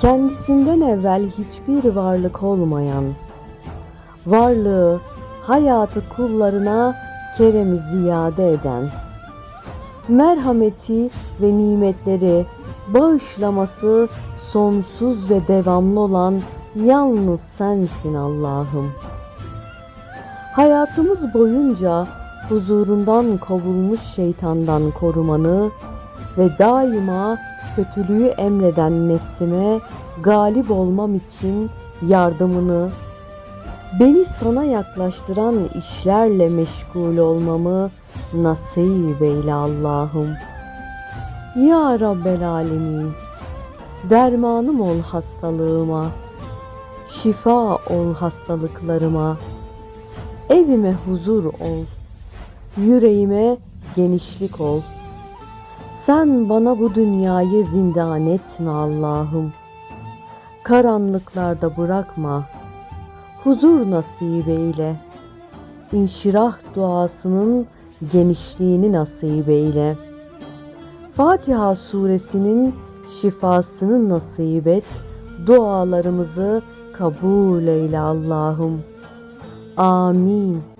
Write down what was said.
kendisinden evvel hiçbir varlık olmayan, varlığı, hayatı kullarına keremi ziyade eden, merhameti ve nimetleri bağışlaması sonsuz ve devamlı olan yalnız sensin Allah'ım. Hayatımız boyunca huzurundan kovulmuş şeytandan korumanı ve daima kötülüğü emreden nefsime galip olmam için yardımını, beni sana yaklaştıran işlerle meşgul olmamı nasip eyle Allah'ım. Ya Rabbel Alemin, dermanım ol hastalığıma, şifa ol hastalıklarıma, evime huzur ol, yüreğime genişlik ol. Sen bana bu dünyayı zindan etme Allah'ım. Karanlıklarda bırakma. Huzur nasip eyle. İnşirah duasının genişliğini nasip eyle. Fatiha suresinin şifasını nasip et. Dualarımızı kabul eyle Allah'ım. Amin.